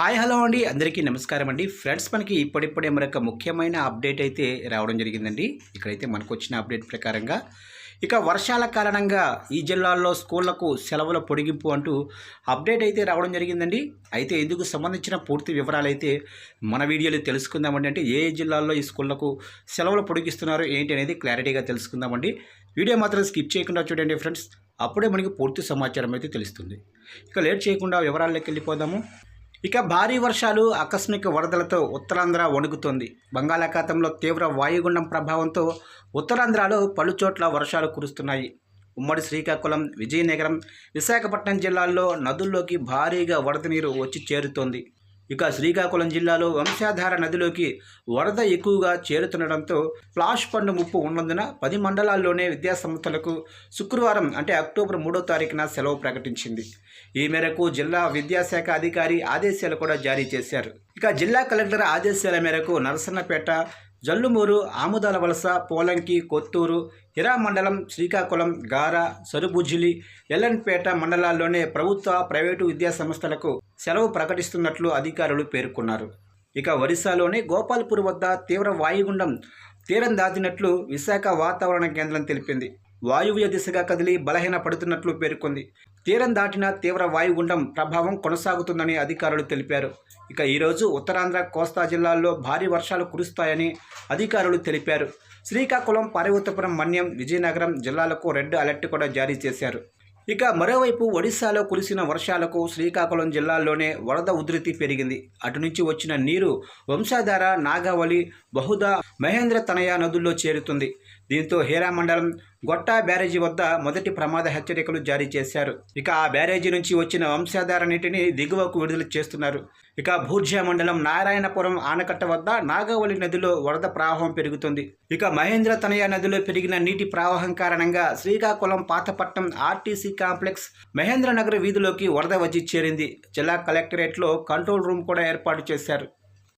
Hi hello అండి. అందరికీ నమస్కారం అండి. ఫ్రెండ్స్ మనకి ఇప్పుడిప్పుడే మరొక ముఖ్యమైన అప్డేట్ అయితే రావడం జరిగిందండి. ఇక్కడైతే మనకు వచ్చిన అప్డేట్ ప్రకారంగా ఇక వర్షాల కారణంగా ఈ జిల్లాల్లో స్కూళ్ళకు సెలవుల పొడిగింపు అంటూ అప్డేట్ అయితే రావడం జరిగిందండి. అయితే ఇందుకు సంబంధించిన పూర్తి వివరాలు అయితే మన వీడియోలో తెలుసుకుందామండి. అంటే ఏ ఏ జిల్లాల్లో ఈ స్కూళ్ళకు సెలవులు పొడిగిస్తున్నారు ఏంటి అనేది క్లారిటీగా తెలుసుకుందామండి. వీడియో మాత్రం స్కిప్ చేయకుండా చూడండి ఫ్రెండ్స్. అప్పుడే మనకి పూర్తి సమాచారం అయితే తెలుస్తుంది. ఇక లేట్ చేయకుండా వివరాల్లోకి వెళ్ళిపోదాము. ఇక భారీ వర్షాలు ఆకస్మిక వరదలతో ఉత్తరాంధ్ర వణుకుతోంది. బంగాళాఖాతంలో తీవ్ర వాయుగుండం ప్రభావంతో ఉత్తరాంధ్రలో పలుచోట్ల వర్షాలు కురుస్తున్నాయి. ఉమ్మడి శ్రీకాకుళం విజయనగరం విశాఖపట్నం జిల్లాల్లో నదుల్లోకి భారీగా వరద నీరు వచ్చి చేరుతోంది. ఇక శ్రీకాకుళం జిల్లాలో వంశాధార నదిలోకి వరద ఎక్కువగా చేరుతుండడంతో ఫ్లాష్ ఫండ్ ముప్పు ఉన్నందున పది మండలాల్లోనే విద్యాసంస్థలకు శుక్రవారం అంటే అక్టోబర్ మూడో తారీఖున సెలవు ప్రకటించింది. ఈ మేరకు జిల్లా విద్యాశాఖ అధికారి ఆదేశాలు కూడా జారీ చేశారు. ఇక జిల్లా కలెక్టర్ ఆదేశాల మేరకు నరసన్నపేట జల్లుమూరు ఆముదాల వలస పోలంకి కొత్తూరు హిరా మండలం శ్రీకాకుళం గార సరుబుజ్జిలి ఎల్లన్పేట మండలాల్లోనే ప్రభుత్వ ప్రైవేటు విద్యాసంస్థలకు సెలవు ప్రకటిస్తున్నట్లు అధికారులు పేర్కొన్నారు. ఇక ఒరిస్సాలోని గోపాల్పూర్ వద్ద తీవ్ర వాయుగుండం తీరం దాటినట్లు విశాఖ వాతావరణ కేంద్రం తెలిపింది. వాయువ్య దిశగా కదిలి బలహీన పడుతున్నట్లు పేర్కొంది. తీరం దాటిన తీవ్ర వాయుగుండం ప్రభావం కొనసాగుతుందని అధికారులు తెలిపారు. ఇక ఈరోజు ఉత్తరాంధ్ర కోస్తా జిల్లాల్లో భారీ వర్షాలు కురుస్తాయని అధికారులు తెలిపారు. శ్రీకాకుళం పార్వతీపురం మన్యం విజయనగరం జిల్లాలకు రెడ్ అలర్ట్ కూడా జారీ చేశారు. ఇక మరోవైపు ఒడిశాలో కురిసిన వర్షాలకు శ్రీకాకుళం జిల్లాల్లోనే వరద ఉధృతి పెరిగింది. అటు నుంచి వచ్చిన నీరు వంశాధార నాగావళి బహుదా మహేంద్ర తనయ నదుల్లో చేరుతుంది. దీంతో హీరా మండలం గొట్టా బ్యారేజీ వద్ద మొదటి ప్రమాద హెచ్చరికలు జారీ చేశారు. ఇక ఆ బ్యారేజీ నుంచి వచ్చిన వంశాధార నీటిని దిగువకు విడుదల చేస్తున్నారు. ఇక భూర్జా మండలం నారాయణపురం ఆనకట్ట వద్ద నాగావళి నదిలో వరద ప్రవాహం పెరుగుతుంది. ఇక మహేంద్ర తనయ నదిలో పెరిగిన నీటి ప్రవాహం కారణంగా శ్రీకాకుళం పాతపట్నం ఆర్టీసీ కాంప్లెక్స్ మహేంద్రనగర్ వీధిలోకి వరద వచ్చి చేరింది. జిల్లా కలెక్టరేట్లో కంట్రోల్ రూమ్ కూడా ఏర్పాటు చేశారు.